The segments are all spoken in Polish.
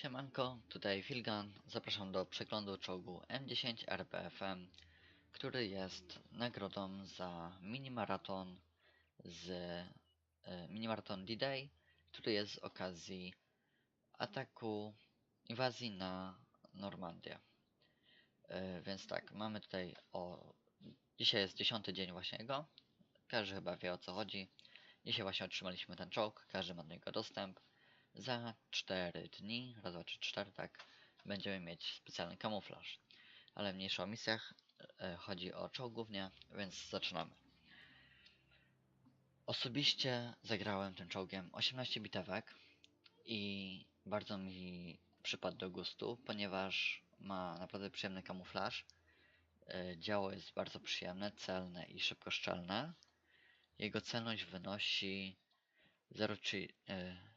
Siemanko, tutaj Filgan. Zapraszam do przeglądu czołgu M10 RPFM, który jest nagrodą za minimaraton z e, minimaraton D-Day, który jest z okazji ataku inwazji na Normandię. E, więc tak, mamy tutaj o dzisiaj jest dziesiąty dzień właśnie jego. Każdy chyba wie o co chodzi. Dzisiaj właśnie otrzymaliśmy ten czołg, każdy ma do niego dostęp. Za 4 dni, raz, dwa, trzy, cztery, tak, będziemy mieć specjalny kamuflaż. Ale mniejsza o misjach, e, chodzi o czołg głównie, więc zaczynamy. Osobiście zagrałem tym czołgiem 18 bitewek i bardzo mi przypadł do gustu, ponieważ ma naprawdę przyjemny kamuflaż. E, Działo jest bardzo przyjemne, celne i szybko szczelne. Jego celność wynosi 0,3 e,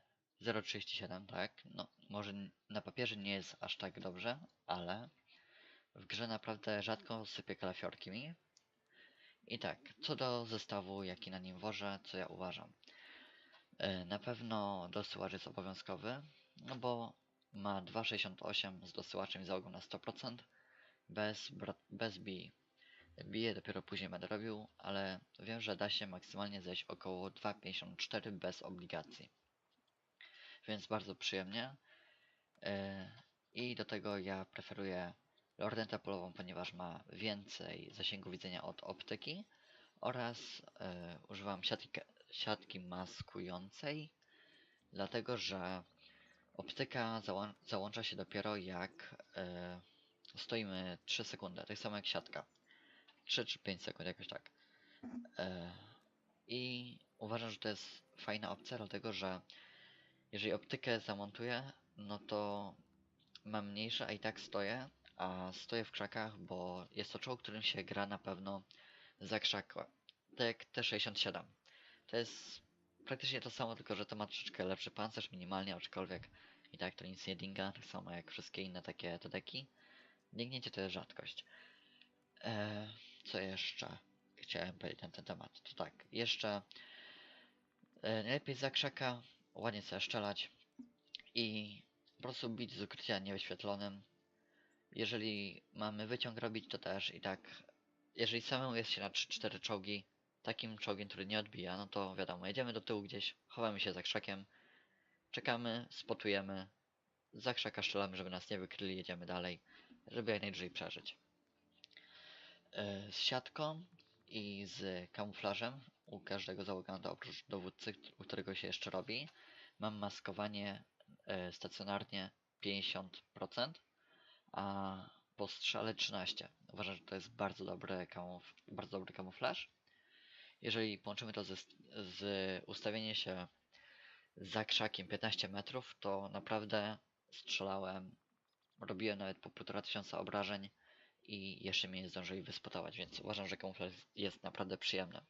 0,37, tak. No, może na papierze nie jest aż tak dobrze, ale w grze naprawdę rzadko sypie kalafiorki mi. I tak, co do zestawu, jaki na nim wożę, co ja uważam. E, Na pewno dosyłacz jest obowiązkowy, no bo ma 2,68 z dosyłaczem załogą na 100%, bez, bez BI. Bije dopiero później będę robił, ale wiem, że da się maksymalnie zejść około 2,54 bez obligacji więc bardzo przyjemnie. Yy, I do tego ja preferuję lornetę polową, ponieważ ma więcej zasięgu widzenia od optyki oraz yy, używam siatki, siatki maskującej, dlatego że optyka załą załącza się dopiero jak yy, stoimy 3 sekundy, tak samo jak siatka. 3 czy 5 sekund, jakoś tak. I uważam, że to jest fajna opcja, dlatego że jeżeli optykę zamontuję, no to mam mniejsze, a i tak stoję, a stoję w krzakach, bo jest to czołg, którym się gra na pewno za krzaka. Tak jak T67. To jest praktycznie to samo, tylko że to ma troszeczkę lepszy pancerz, minimalnie, aczkolwiek i tak to nic nie dinga, tak samo jak wszystkie inne takie tedeki. Dingnięcie to jest rzadkość. Eee, co jeszcze chciałem powiedzieć na ten temat? To tak, jeszcze e, najlepiej za krzaka ładnie sobie strzelać i po prostu bić z ukrycia niewyświetlonym. Jeżeli mamy wyciąg robić, to też i tak, jeżeli samemu jest się na 3-4 czołgi, takim czołgiem, który nie odbija, no to wiadomo, jedziemy do tyłu gdzieś, chowamy się za krzakiem, czekamy, spotujemy, za krzaka strzelamy, żeby nas nie wykryli, jedziemy dalej, żeby jak najdłużej przeżyć. Yy, Z siatką i z kamuflażem u każdego załoganta oprócz dowódcy, u którego się jeszcze robi. Mam maskowanie e, stacjonarnie 50%, a po strzale 13%. Uważam, że to jest bardzo dobry, kamuf bardzo dobry kamuflaż. Jeżeli połączymy to ze, z ustawieniem się za krzakiem 15 metrów, to naprawdę strzelałem, robiłem nawet po 1500 obrażeń i jeszcze mnie nie zdążyli wyspotować, więc uważam, że kamuflaż jest naprawdę przyjemny.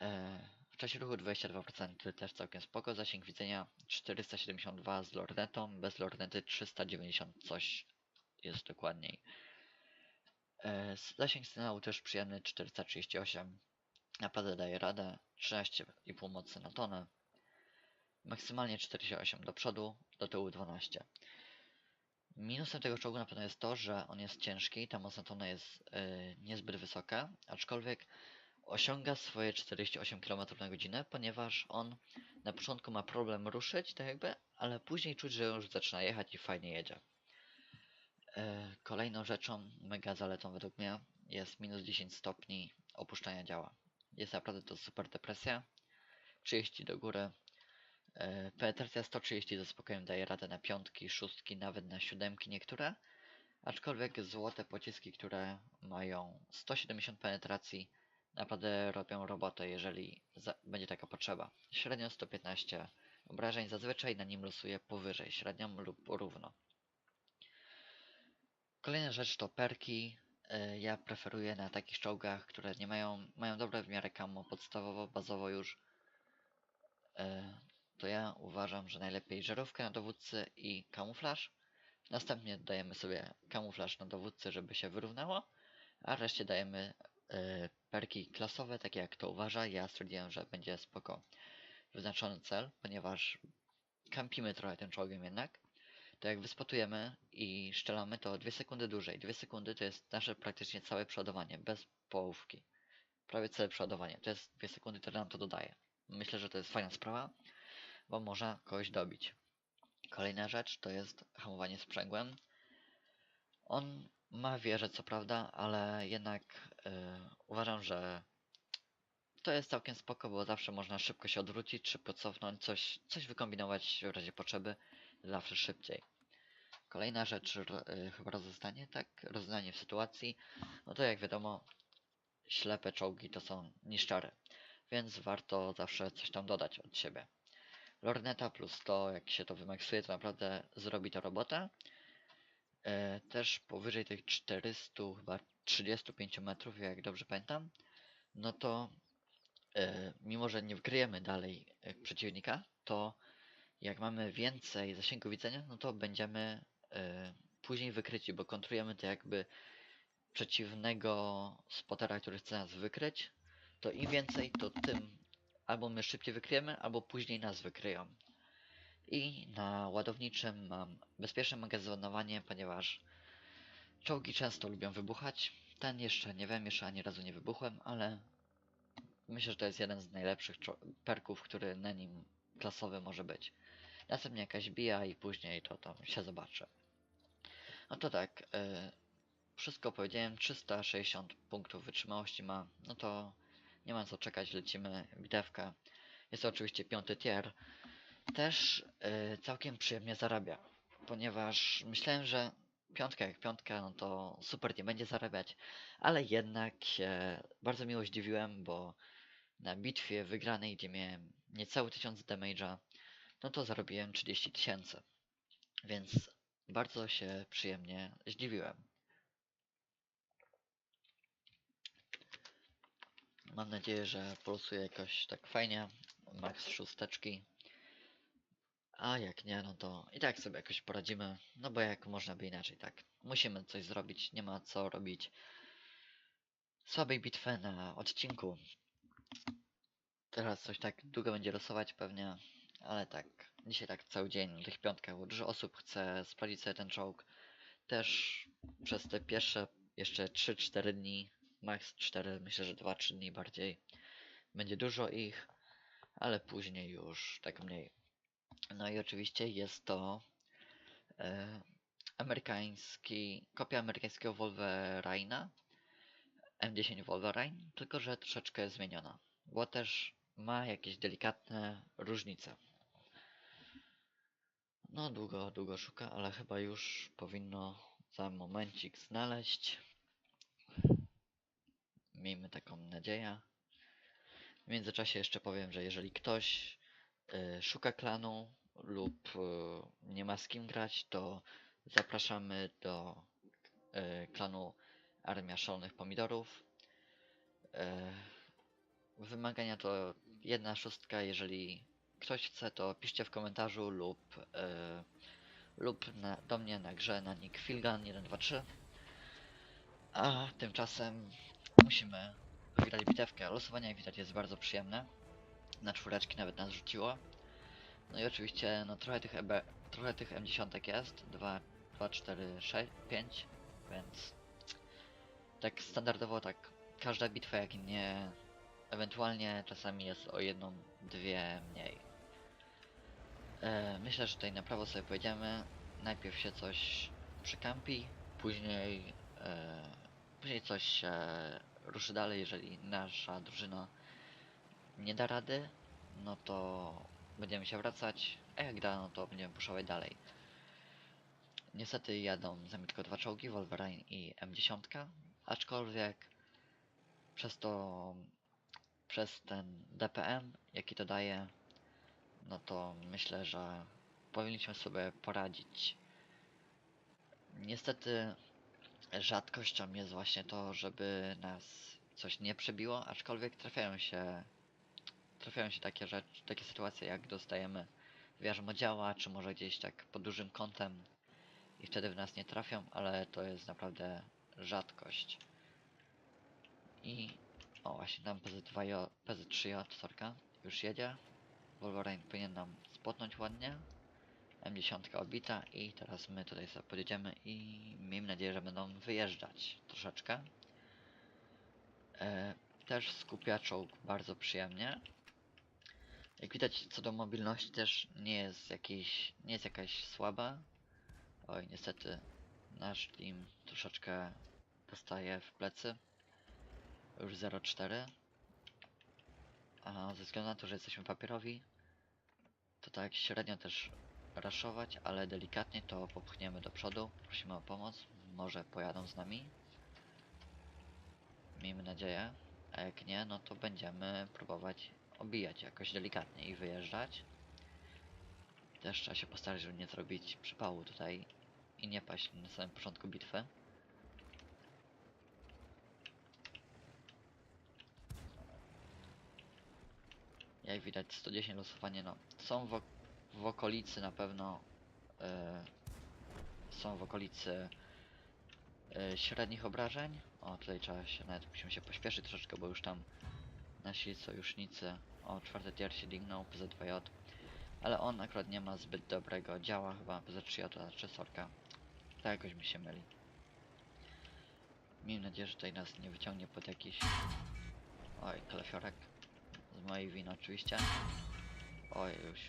E, W czasie ruchu 22% też całkiem spoko, zasięg widzenia 472 z lornetą, bez lornety 390 coś jest dokładniej. E, Zasięg sygnału też przyjemny 438, naprawdę daje radę, 13,5 mocy na tonę, maksymalnie 48 do przodu, do tyłu 12. Minusem tego czołgu na pewno jest to, że on jest ciężki, ta moc na tonę jest yy, niezbyt wysoka, aczkolwiek osiąga swoje 48 km na godzinę, ponieważ on na początku ma problem ruszyć, tak jakby, ale później czuć, że już zaczyna jechać i fajnie jedzie. E, Kolejną rzeczą, mega zaletą według mnie, jest minus 10 stopni opuszczania działa. Jest naprawdę to super depresja. 30 do góry. E, Penetracja 130 ze spokojem daje radę na piątki, szóstki, nawet na siódemki niektóre. Aczkolwiek złote pociski, które mają 170 penetracji, naprawdę robią robotę, jeżeli będzie taka potrzeba. Średnio 115 obrażeń, zazwyczaj na nim losuje powyżej średnią lub równo. Kolejna rzecz to perki. E, Ja preferuję na takich czołgach, które nie mają, mają dobre w miarę camo podstawowo, bazowo już. E, To ja uważam, że najlepiej żarówkę na dowódcy i kamuflaż. Następnie dajemy sobie kamuflaż na dowódcy, żeby się wyrównało, a reszcie dajemy e, perki klasowe, takie jak to uważa. Ja stwierdziłem, że będzie spoko wyznaczony cel, ponieważ kampimy trochę tym czołgiem jednak. to jak wyspotujemy i szczelamy, to 2 sekundy dłużej. 2 sekundy to jest nasze praktycznie całe przeładowanie, bez połówki. Prawie całe przeładowanie. To jest 2 sekundy, które nam to dodaje. Myślę, że to jest fajna sprawa, bo można kogoś dobić. Kolejna rzecz to jest hamowanie sprzęgłem. On ma wieżę, co prawda, ale jednak uważam, że to jest całkiem spoko, bo zawsze można szybko się odwrócić, szybko cofnąć, coś, coś wykombinować w razie potrzeby, zawsze szybciej. Kolejna rzecz, y, chyba rozeznanie, tak? Rozeznanie w sytuacji. No to jak wiadomo, ślepe czołgi to są niszczare, więc warto zawsze coś tam dodać od siebie. Lorneta plus to, jak się to wymaksuje, to naprawdę zrobi to robotę. E, też powyżej tych 400, chyba 35 metrów, jak dobrze pamiętam, no to e, mimo, że nie wykryjemy dalej e, przeciwnika, to jak mamy więcej zasięgu widzenia, no to będziemy e, później wykryci, bo kontrolujemy to jakby przeciwnego spotera, który chce nas wykryć, to im więcej, to tym albo my szybciej wykryjemy, albo później nas wykryją. I na ładowniczym mam bezpieczne magazynowanie, ponieważ czołgi często lubią wybuchać. Ten jeszcze nie wiem, jeszcze ani razu nie wybuchłem, ale myślę, że to jest jeden z najlepszych perków, który na nim klasowy może być. Następnie jakaś bija i później to tam się zobaczy. No to tak, y, wszystko powiedziałem, 360 punktów wytrzymałości ma, no to nie ma co czekać, lecimy bitewkę. Jest to oczywiście piąty tier. Też y, całkiem przyjemnie zarabia, ponieważ myślałem, że piątka jak piątka, no to super nie będzie zarabiać, ale jednak się bardzo miło zdziwiłem, bo na bitwie wygranej, gdzie miałem niecały tysiąc damage'a, no to zarobiłem 30 tysięcy. Więc bardzo się przyjemnie zdziwiłem. Mam nadzieję, że pulsuje jakoś tak fajnie. Max szósteczki. A jak nie, no to i tak sobie jakoś poradzimy. No bo jak można by inaczej, tak. Musimy coś zrobić, nie ma co robić słabej bitwy na odcinku. Teraz coś tak długo będzie losować pewnie, ale tak, dzisiaj tak cały dzień na tych piątkach, bo dużo osób chce sprawdzić sobie ten czołg. Też przez te pierwsze jeszcze 3-4 dni, max 4, myślę, że 2-3 dni bardziej, będzie dużo ich, ale później już tak mniej. No i oczywiście jest to e, amerykański, kopia amerykańskiego Wolverine'a, M10 Wolverine, tylko że troszeczkę zmieniona, bo też ma jakieś delikatne różnice. No długo, długo szuka, ale chyba już powinno za momencik znaleźć. Miejmy taką nadzieję. W międzyczasie jeszcze powiem, że jeżeli ktoś szuka klanu lub y, nie ma z kim grać, to zapraszamy do y, klanu Armia Szalonych Pomidorów. Wymagania to jedna szóstka, jeżeli ktoś chce, to piszcie w komentarzu lub, lub na, do mnie na grze na nick Filgan123. A tymczasem musimy wygrać bitewkę. Losowanie jak widać jest bardzo przyjemne. Na czwóreczki nawet nas rzuciło. No i oczywiście no trochę tych, EB, trochę tych M10 jest. 2, 2, 4, 6, 5, więc tak standardowo tak każda bitwa jak nie ewentualnie czasami jest o jedną, dwie mniej. E, myślę, że tutaj na prawo sobie pojedziemy. Najpierw się coś przykampi, później, e, później coś się ruszy dalej, jeżeli nasza drużyna nie da rady, no to będziemy się wracać, a jak da, no to będziemy puszować dalej. Niestety jadą za tylko dwa czołgi, Wolverine i M10, aczkolwiek przez to, przez ten DPM, jaki to daje, no to myślę, że powinniśmy sobie poradzić. Niestety rzadkością jest właśnie to, żeby nas coś nie przebiło, aczkolwiek trafiają się trafiają się takie rzeczy, takie sytuacje jak dostajemy wiarzmodziała, czy może gdzieś tak pod dużym kątem i wtedy w nas nie trafią, ale to jest naprawdę rzadkość. I o właśnie tam PZ2J, PZ3J, sorka, już jedzie. Wolverine powinien nam spotnąć ładnie. M10 odbita i teraz my tutaj sobie podjedziemy i miejmy nadzieję, że będą wyjeżdżać troszeczkę. E, też skupia czołg bardzo przyjemnie. Jak widać co do mobilności też nie jest jakiś, nie jest jakaś słaba. Oj, niestety nasz team troszeczkę dostaje w plecy. Już 0,4. A ze względu na to, że jesteśmy papierowi, to tak średnio też raszować, ale delikatnie to popchniemy do przodu. Prosimy o pomoc. Może pojadą z nami. Miejmy nadzieję. A jak nie, no to będziemy próbować obijać jakoś delikatnie i wyjeżdżać. Też trzeba się postarać, żeby nie zrobić przypału tutaj i nie paść na samym początku bitwy. Jak widać 110 losowanie, no są w, w okolicy na pewno e, są w okolicy e, średnich obrażeń. O, tutaj trzeba się nawet musimy się pośpieszyć troszeczkę, bo już tam nasi sojusznicy o czwarty tier się digną PZ2J. Ale on akurat nie ma zbyt dobrego działa, chyba PZ3J, to znaczy sorka. Tak jakoś mi się myli. Miejmy nadzieję, że tutaj nas nie wyciągnie pod jakiś... Oj, kalefiorek. Z mojej winy oczywiście. Oj, już.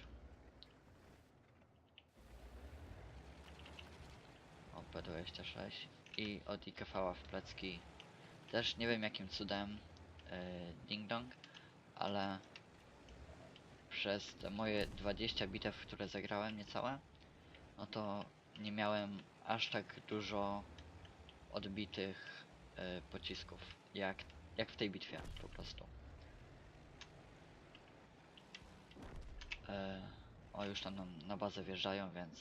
O, P26. I od IKV w plecki. Też nie wiem jakim cudem ding dong, ale przez te moje 20 bitew, które zagrałem niecałe, no to nie miałem aż tak dużo odbitych y, pocisków, jak, jak w tej bitwie po prostu. E, o, już tam nam na bazę wjeżdżają, więc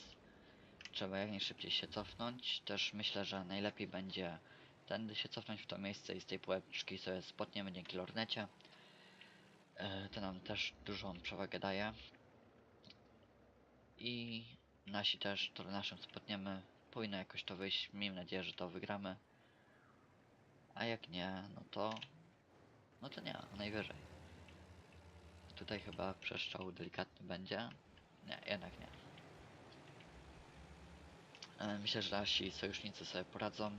trzeba jak najszybciej się cofnąć. Też myślę, że najlepiej będzie tędy się cofnąć w to miejsce i z tej pułapki sobie spotniemy dzięki lornecie. E, to nam też dużą przewagę daje. I nasi też, to naszym spotniemy, powinno jakoś to wyjść. Miejmy nadzieję, że to wygramy. A jak nie, no to... No to nie, najwyżej. Tutaj chyba przeszczał delikatny będzie. Nie, jednak nie. E, Myślę, że nasi sojusznicy sobie poradzą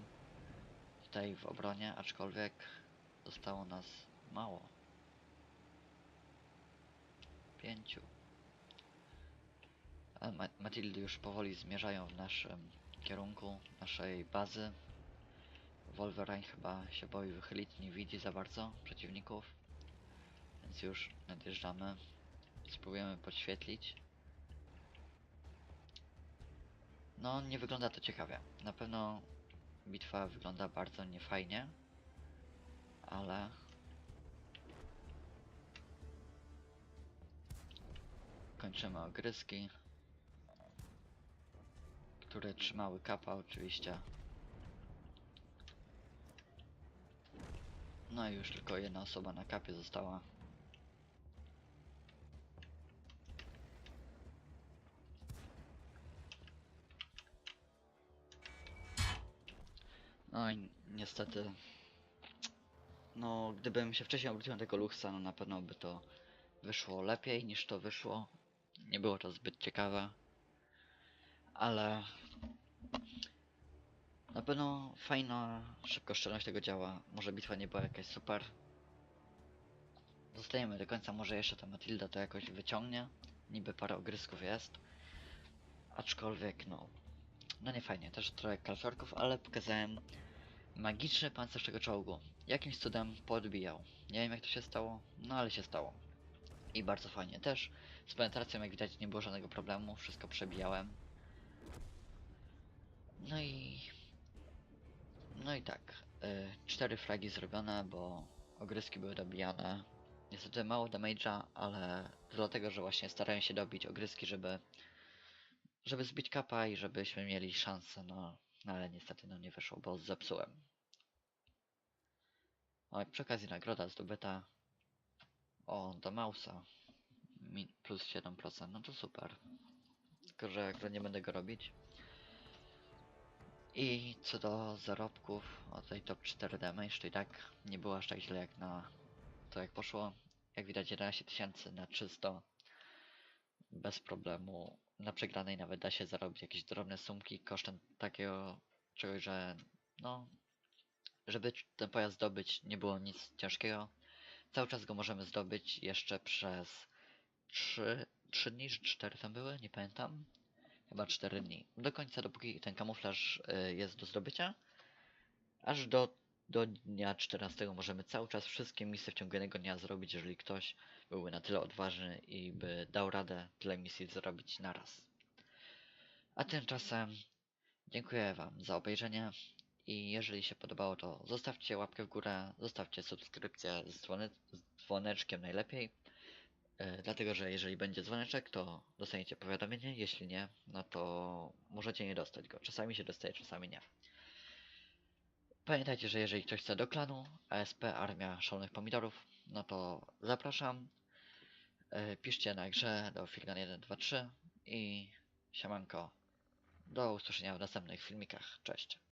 tutaj w obronie, aczkolwiek zostało nas mało. Pięciu. Matildy już powoli zmierzają w naszym kierunku, naszej bazy. Wolverine chyba się boi wychylić, nie widzi za bardzo przeciwników. Więc już nadjeżdżamy. Spróbujemy podświetlić. No, nie wygląda to ciekawie. Na pewno bitwa wygląda bardzo niefajnie. Ale... Kończymy ogryski. Które trzymały kapa oczywiście. No i już tylko jedna osoba na kapie została. No i niestety. No, gdybym się wcześniej obrócił na tego Luxa, no na pewno by to wyszło lepiej niż to wyszło. Nie było to zbyt ciekawe. Ale na pewno fajna szybkoszczelność tego działa. Może bitwa nie była jakaś super. Zostajemy do końca, może jeszcze ta Matilda to jakoś wyciągnie. Niby parę ogrysków jest. Aczkolwiek no. No nie fajnie, też trochę kalfiorków, ale pokazałem magiczny pancerz tego czołgu. Jakimś cudem podbijał. Nie wiem jak to się stało, no ale się stało. I bardzo fajnie też. Z penetracją jak widać nie było żadnego problemu, wszystko przebijałem. No i... No i tak. Y, cztery fragi zrobione, bo ogryski były dobijane. Niestety mało damage'a, ale dlatego, że właśnie starałem się dobić ogryski, żeby żeby zbić kapa i żebyśmy mieli szansę, no, no ale niestety no nie wyszło, bo zepsułem. O, przy okazji nagroda zdobyta. O, do Mausa. Mi- Plus 7%, no to super. Tylko, że akurat nie będę go robić. I co do zarobków, o tutaj top 4 damage, to i tak nie było aż tak źle jak na to jak poszło. Jak widać 11 tysięcy na czysto. Bez problemu na przegranej nawet da się zarobić jakieś drobne sumki kosztem takiego czegoś, że no, żeby ten pojazd zdobyć nie było nic ciężkiego. Cały czas go możemy zdobyć jeszcze przez 3, 3 dni, czy 4 tam były, nie pamiętam. Chyba 4 dni. Do końca, dopóki ten kamuflaż y, jest do zdobycia. Aż do, do dnia 14 możemy cały czas wszystkie misje w ciągu jednego dnia zrobić, jeżeli ktoś byłby na tyle odważny i by dał radę tyle misji zrobić naraz. A tymczasem dziękuję Wam za obejrzenie i jeżeli się podobało, to zostawcie łapkę w górę, zostawcie subskrypcję z, dzwone z dzwoneczkiem najlepiej. E, dlatego, że jeżeli będzie dzwoneczek, to dostaniecie powiadomienie, jeśli nie, no to możecie nie dostać go. Czasami się dostaje, czasami nie. Pamiętajcie, że jeżeli ktoś chce do klanu ASP Armia Szalonych Pomidorów, no to zapraszam. E, Piszcie na grze do Filgan123 i siemanko. Do usłyszenia w następnych filmikach. Cześć.